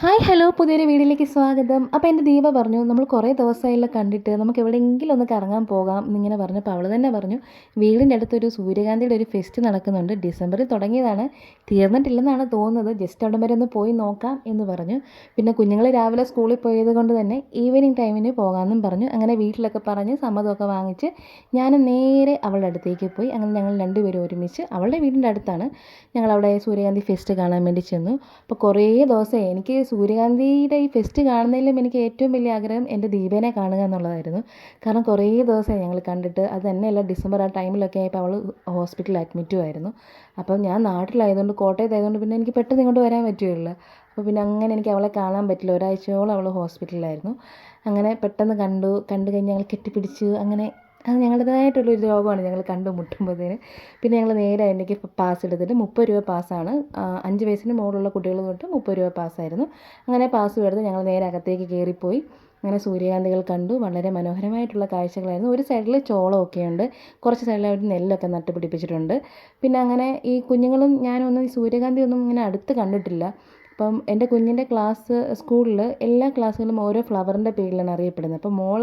Hi hello പുതിയൊരു വീഡിയോയിലേക്ക് സ്വാഗതം. അപ്പോൾ എന്റെ ദീപ പറഞ്ഞു നമ്മൾ കുറേ ദിവസമായില്ല കണ്ടിട്ട് നമുക്ക് എവിടെയെങ്കിലും ഒന്ന് കറങ്ങാൻ പോകാം എന്നിങ്ങനെ പറഞ്ഞപ്പോൾ അവൾ തന്നെ പറഞ്ഞു വീടിന്റെ അടുത്തൊരു സൂര്യകാന്തിയുടെ ഒരു ഫെസ്റ്റ് നടക്കുന്നുണ്ട്. ഡിസംബറിൽ തുടങ്ങിയതാണ്. തീർന്നിട്ടില്ലെന്നാണ് തോന്നുന്നത്. ജസ്റ്റ് അവിടം വരെ ഒന്ന് പോയി നോക്കാം എന്ന് പറഞ്ഞു. പിന്നെ കുഞ്ഞുങ്ങൾ രാവിലെ സ്കൂളിൽ പോയത് കൊണ്ട് തന്നെ ഈവനിങ് ടൈമിന് പോകാമെന്നും പറഞ്ഞു. അങ്ങനെ വീട്ടിലൊക്കെ പറഞ്ഞ് സമ്മതമൊക്കെ വാങ്ങിച്ച് ഞാൻ നേരെ അവളുടെ അടുത്തേക്ക് പോയി. അങ്ങനെ ഞങ്ങൾ രണ്ടുപേരും ഒരുമിച്ച് അവളുടെ വീടിന്റെ അടുത്താണ് ഞങ്ങൾ അവിടെ സൂര്യകാന്തി ഫെസ്റ്റ് കാണാൻ വേണ്ടി ചെന്നു. അപ്പോൾ കുറേ ദിവസം എനിക്ക് സൂര്യകാന്തിയുടെ ഈ ഫെസ്റ്റ് കാണുന്നതിലും എനിക്ക് ഏറ്റവും വലിയ ആഗ്രഹം എന്റെ ദീപേനെ കാണുക എന്നുള്ളതായിരുന്നു. കാരണം കുറേ ദിവസമായി ഞങ്ങൾ കണ്ടിട്ട് അത് തന്നെയല്ല ഡിസംബർ ആ ടൈമിലൊക്കെ ആയപ്പോൾ അവൾ ഹോസ്പിറ്റലിൽ അഡ്മിറ്റും ആയിരുന്നു അപ്പം ഞാൻ നാട്ടിലായതുകൊണ്ട് കോട്ടയത്തായതുകൊണ്ട് പിന്നെ എനിക്ക് പെട്ടെന്ന് ഇങ്ങോട്ട് വരാൻ പറ്റുകയുള്ളു. അപ്പോൾ പിന്നെ അങ്ങനെ എനിക്ക് അവളെ കാണാൻ പറ്റില്ല. ഒരാഴ്ചയോളം അവൾ ഹോസ്പിറ്റലിലായിരുന്നു. അങ്ങനെ പെട്ടെന്ന് കണ്ടു കണ്ടു കഴിഞ്ഞ് ഞങ്ങൾ കെട്ടിപ്പിടിച്ച്. അങ്ങനെ അത് ഞങ്ങളുടേതായിട്ടുള്ളൊരു രോഗമാണ് ഞങ്ങൾ കണ്ടുമുട്ടുമ്പോഴത്തേന് പിന്നെ ഞങ്ങൾ നേരെ അതിലേക്ക് പാസ് എടുത്തിട്ട് മുപ്പത് രൂപ പാസ്സാണ് അഞ്ച് വയസ്സിന് മുകളിലുള്ള കുട്ടികൾ തൊട്ട് മുപ്പത് രൂപ പാസ്സായിരുന്നു അങ്ങനെ പാസ് എടുത്ത് ഞങ്ങൾ നേരെ അകത്തേക്ക് കയറിപ്പോയി. അങ്ങനെ സൂര്യകാന്തികൾ കണ്ടു. വളരെ മനോഹരമായിട്ടുള്ള കാഴ്ചകളായിരുന്നു. ഒരു സൈഡിൽ ചോളമൊക്കെ ഉണ്ട്. കുറച്ച് അവർ നെല്ലൊക്കെ നട്ട് പിടിപ്പിച്ചിട്ടുണ്ട്. പിന്നെ അങ്ങനെ ഈ കുഞ്ഞുങ്ങളും ഞാനൊന്നും ഈ സൂര്യകാന്തി ഒന്നും ഇങ്ങനെ അടുത്ത് കണ്ടിട്ടില്ല. അപ്പം എന്റെ കുഞ്ഞിന്റെ ക്ലാസ് സ്കൂളിൽ എല്ലാ ക്ലാസ്സുകളും ഓരോ ഫ്ലവറിന്റെ പേരിലാണ് അറിയപ്പെടുന്നത്. അപ്പോൾ മോൾ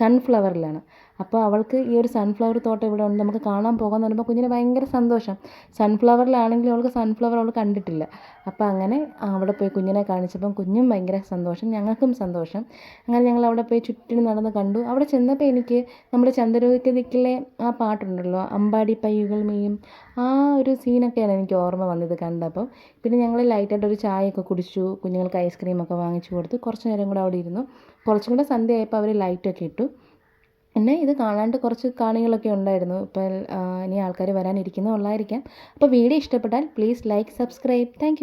സൺഫ്ലവറിലാണ് അപ്പോൾ അവൾക്ക് ഈ ഒരു സൺഫ്ലവർ തോട്ടം ഇവിടെ ഉണ്ട്. നമുക്ക് കാണാൻ പോകാമെന്ന് പറയുമ്പോൾ കുഞ്ഞിന് ഭയങ്കര സന്തോഷം. സൺഫ്ലവറിലാണെങ്കിൽ അവൾക്ക് സൺഫ്ലവർ അവൾ കണ്ടിട്ടില്ല. അപ്പോൾ അങ്ങനെ അവിടെ പോയി കുഞ്ഞിനെ കാണിച്ചപ്പം കുഞ്ഞും ഭയങ്കര സന്തോഷം ഞങ്ങൾക്കും സന്തോഷം. അങ്ങനെ ഞങ്ങൾ അവിടെ പോയി ചുറ്റിനും നടന്ന് കണ്ടു. അവിടെ ചെന്നപ്പോൾ എനിക്ക് നമ്മുടെ ചന്ദ്രവതിക്ക് ദിക്കിലെ ആ പാട്ടുണ്ടല്ലോ അമ്പാടി പയ്യുകൾ മെയ്യും ആ ഒരു സീനൊക്കെയാണ് എനിക്ക് ഓർമ്മ വന്നത് കണ്ടപ്പോൾ. പിന്നെ ഞങ്ങൾ ലൈറ്റായിട്ട് ഒരു ചായയൊക്കെ കുടിച്ചു. കുഞ്ഞുങ്ങൾക്ക് ഐസ്ക്രീമൊക്കെ വാങ്ങിച്ചു കൊടുത്തു. കുറച്ച് നേരം കൂടെ അവിടെ ഇരുന്നു. കുറച്ചും കൂടെ സന്ധ്യയായപ്പോൾ അവർ ലൈറ്റൊക്കെ ഇട്ടു. പിന്നെ ഇത് കാണാണ്ട് കുറച്ച് കാണികളൊക്കെ ഉണ്ടായിരുന്നു. ഇപ്പോൾ ഇനി ആൾക്കാർ വരാനിരിക്കുന്നേ ഉള്ളായിരിക്കാം. അപ്പോൾ വീഡിയോ ഇഷ്ടപ്പെട്ടാൽ പ്ലീസ് ലൈക്ക് സബ്സ്ക്രൈബ് താങ്ക്